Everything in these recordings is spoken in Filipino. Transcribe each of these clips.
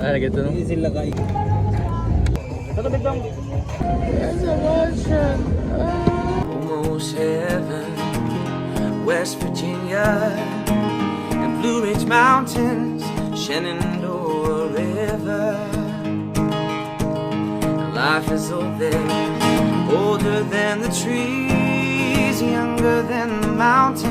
Gitu no? Hindi sila kayo. Katapit lang. almost heaven, West Virginia, and Blue Ridge Mountains, Shenandoah River. Life is old there, older than the trees, younger than the mountains.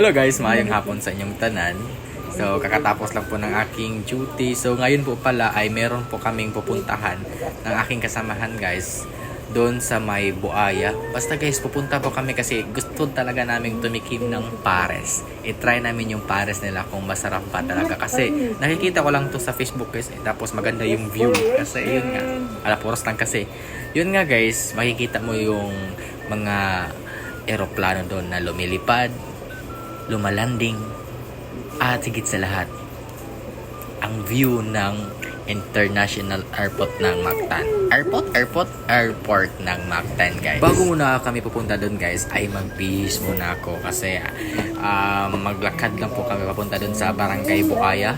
Hello guys, maayong hapon sa inyong tanan. So, kakatapos lang po ng aking duty. So, ngayon po pala ay meron po kaming pupuntahan ng aking kasamahan guys doon sa may Buaya. Basta guys, pupunta po kami kasi gusto talaga namin tumikim ng pares. I-try namin yung pares nila kung masarap pa talaga. Kasi nakikita ko lang to sa Facebook guys. Eh, tapos maganda yung view. Kasi yun nga, alaporos lang kasi. Yun nga guys, makikita mo yung mga eroplano doon na lumilipad, lumalanding, at higit sa lahat, ang view ng International Airport ng Mactan. Airport? Airport? Airport ng Mactan, guys. Bago muna kami pupunta doon, guys, ay magbihis muna ako kasi um, maglakad lang po kami papunta doon sa Barangay Buaya.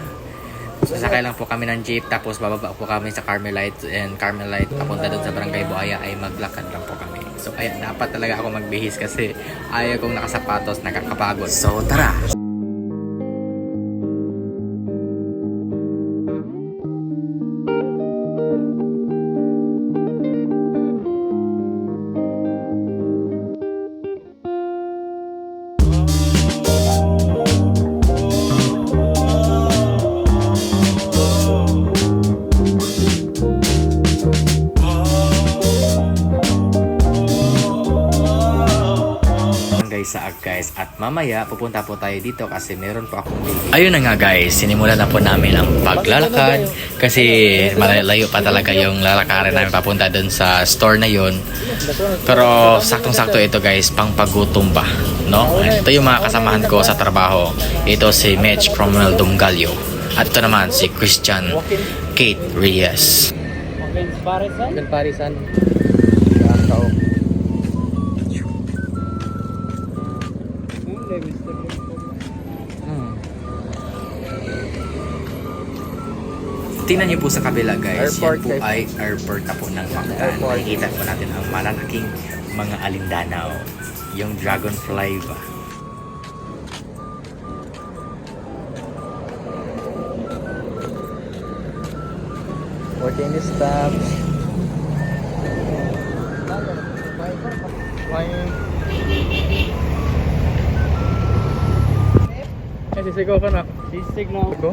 Sasakay lang po kami ng jeep tapos bababa po kami sa Carmelite and Carmelite papunta doon sa Barangay Buaya ay maglakad lang po kami. So kaya dapat talaga ako magbihis kasi ayaw kong nakasapatos nakakapagod. So tara! Guys at mamaya pupunta po tayo dito kasi meron po akong bili. Ayun na nga guys, sinimulan na po namin ang paglalakad kasi malayo pa talaga yung lalakarin namin papunta doon sa store na yon. Pero saktong-sakto ito guys, pang pagutom ba, no? Ito yung mga kasamahan ko sa trabaho. Ito si Mitch Cromwell Dumgalio at ito naman si Christian Kate Reyes. Parisan? Tingnan niyo po sa kabila guys, Airport, yan po guys. ay airport na po ng Mactan. Airport. Makikita po natin ang malalaking mga alindanaw. Yung dragonfly ba? Working stops. Ay, sisigaw ka na. Sisig na ako.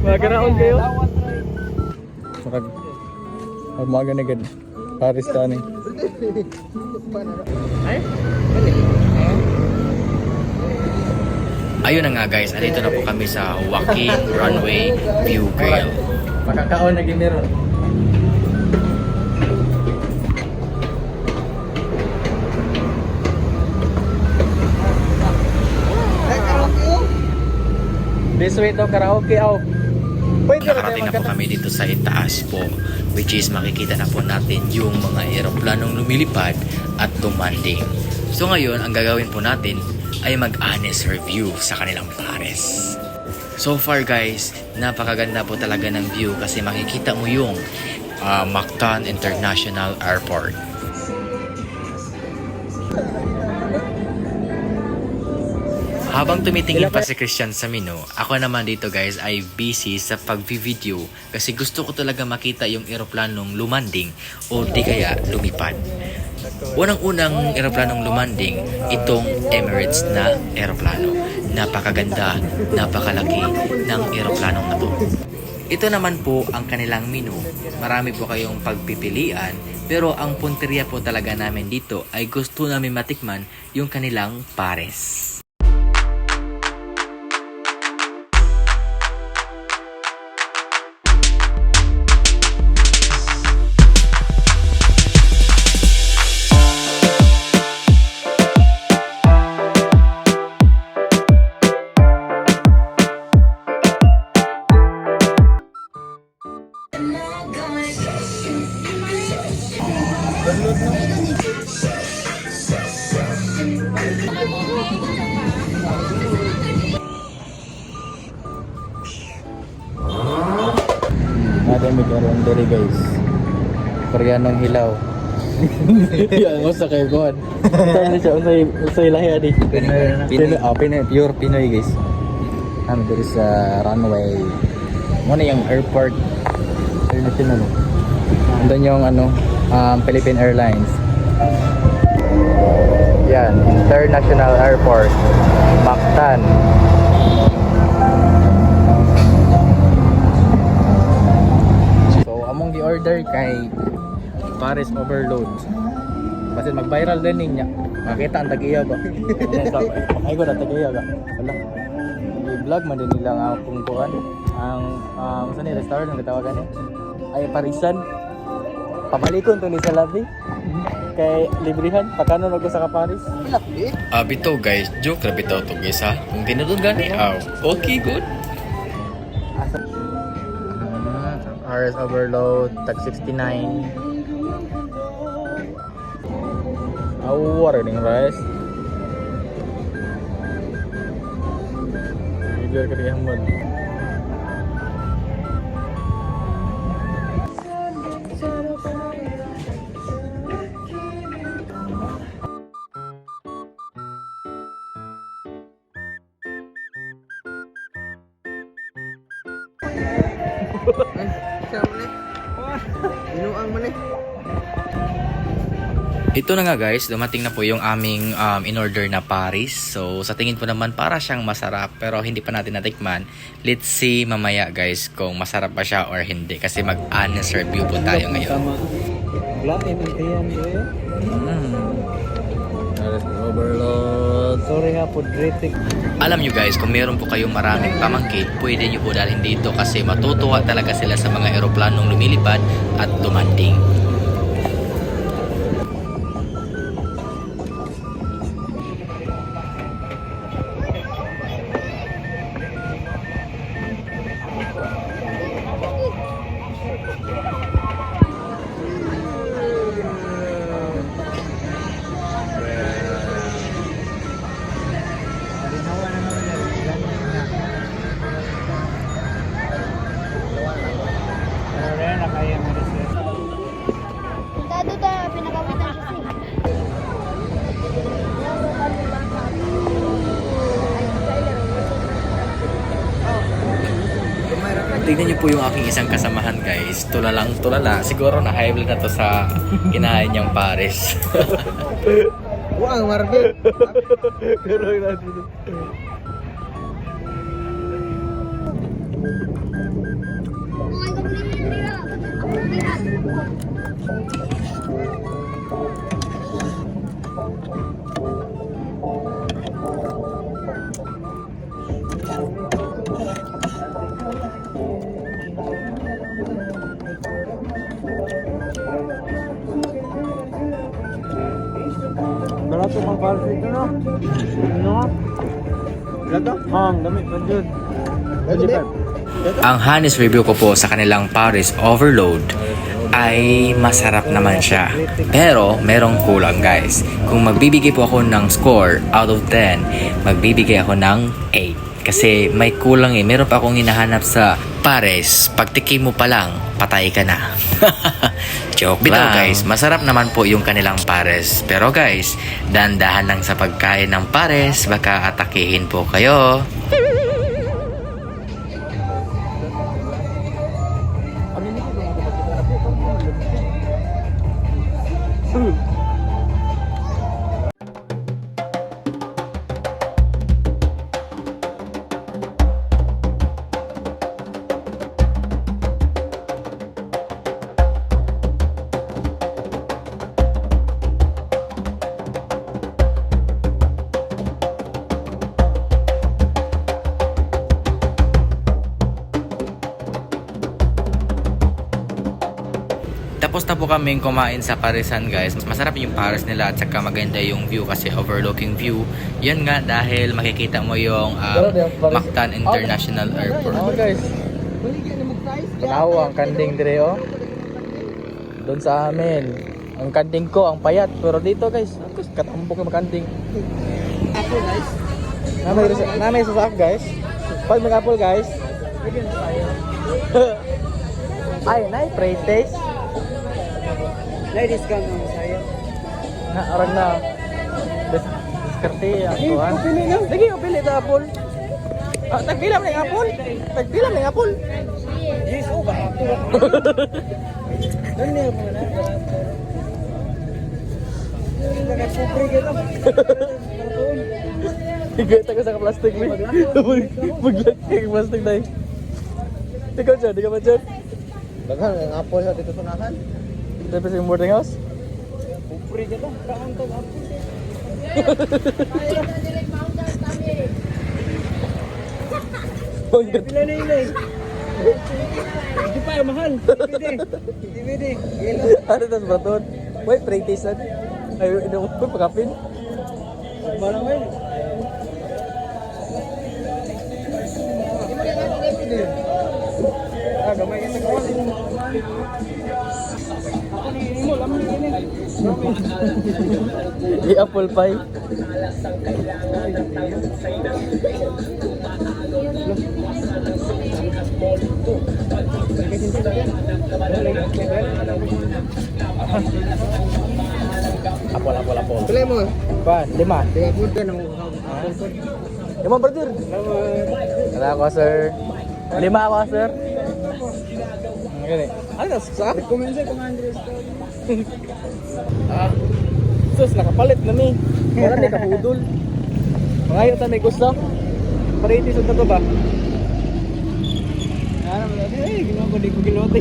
Maganaon kayo? Makag... Umaga na gad. Paris ka ni. Ay? Ayun na nga guys, andito na po kami sa Walking Runway View Grill. Makakaon na giniron. This way to karaoke out. Pwede ka Nakarating na po kami dito sa itaas po which is makikita na po natin yung mga eroplanong lumilipad at tumanding. So ngayon, ang gagawin po natin ay mag-honest review sa kanilang pares. So far guys, napakaganda po talaga ng view kasi makikita mo yung uh, Mactan International Airport. Habang tumitingin pa si Christian sa menu, ako naman dito guys ay busy sa pag-video kasi gusto ko talaga makita yung eroplanong lumanding o di kaya lumipad. Unang-unang eroplanong lumanding, itong Emirates na eroplano. Napakaganda, napakalaki ng eroplanong na to. Ito naman po ang kanilang menu. Marami po kayong pagpipilian pero ang punteriya po talaga namin dito ay gusto namin matikman yung kanilang pares. Natin may karoon diri guys. Koreanong hilaw. Yan, mo sa kay Bon. Tama siya, usay, usay lahi adi. Pinoy, oh, Pinoy, pure Pinoy guys. Ano diri sa runway. Muna yung airport. International. Andun yung ano, um, Philippine Airlines. Yan, International Airport. Mactan. Order kay Paris Overload. Kasi mag-viral din niya. Makita ang tag-iya ba? Ay ko na tag-iya ba? Wala. I-vlog man din nila ang akong kuhan. Ang, um, saan ni restaurant ang katawagan niya? Ay, Parisan. Pamalikon to ni sa labi. Kay Librihan, pagkano na sa Paris? Ah, bitaw guys, joke ra bitaw to guys ha. Kung tinudod gani, aw, okay good. RS overload, tag 69. Awar ini guys. Jujur kerja hambat. ka rin hamon. Ito na nga guys, dumating na po yung aming um, in-order na Paris. So sa tingin po naman para siyang masarap pero hindi pa natin natikman. Let's see mamaya guys kung masarap ba siya or hindi kasi mag-honest review po tayo ngayon. Tiyan Mm. Overload. Sorry nga po, Dritik. Alam nyo guys, kung meron po kayong maraming pamangkin, pwede nyo po dalhin dito kasi matutuwa talaga sila sa mga eroplanong lumilipad at dumating. Yeah. Tignan niyo po yung aking isang kasamahan guys. Tulalang tulala. Siguro na high na to sa kinain niyang Paris. Wang Marvel. Pero natin. Mga gabrihin nila. Parsi ito no? Ano nga? Lato? Ah, gamit pa dyan. Ang honest review ko po sa kanilang Paris Overload ay masarap naman siya. Pero merong kulang guys. Kung magbibigay po ako ng score out of 10, magbibigay ako ng 8. Kasi may kulang eh. Meron pa akong hinahanap sa Pares. Pagtikim mo pa lang, patay ka na. Joke Bitaw lang. guys, masarap naman po yung kanilang Pares. Pero guys, dandahan lang sa pagkain ng Pares, baka atakihin po kayo. Tapos na po kaming kumain sa Parisan guys. Masarap yung Paris nila at saka maganda yung view kasi overlooking view. Yun nga dahil makikita mo yung um, Mactan International Oh Airport. guys. Tanaw ang kanding dire oh. Doon sa amin. Ang kanding ko, ang payat. Pero dito guys, ako katambok ng kanding. Apple guys. Namay sa namay sa saak guys. Pag may apple guys. Ay, nay, pre taste. Ladies come on saya. Na orang na. Des diskarte ang tuan. Lagi mo pili ta apple. Ah, tagbilam ng apple. Tagbilam ng apple. Yes, oh barato. Ano mo na? Nagpupri kita. Higit ako sa plastic mo. Maglag kay plastic dai. Ikaw dyan, di ka ba dyan? Daghan ang apple sa dito sunahan. Dapat sa boarding house? Pupri kita. Kaon to apple. Oh, yun. Pila na ilay. Hindi pa mahal. Pwede. Hindi pwede. Yelo. Ano tas braton? Wait, pre taste na. Ay, ino ko pagkapin. Barang well. Ah, gamay ka sa Di apple pie. Apple, apple, apple. Pila mo. Pa, lima. Tingnan po din ang Lima, brother. Wala ako, sir. Lima ako, sir. Okay. Ano, sa? Recommend sa kung Andres ko. Ah. Sus, nakapalit na ni. Wala ni kapudol. Mga yun may gusto. Para itisod na to ba? Ano Ay, ginawa ko di ko gilote.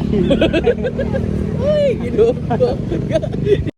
Ay, ginuha.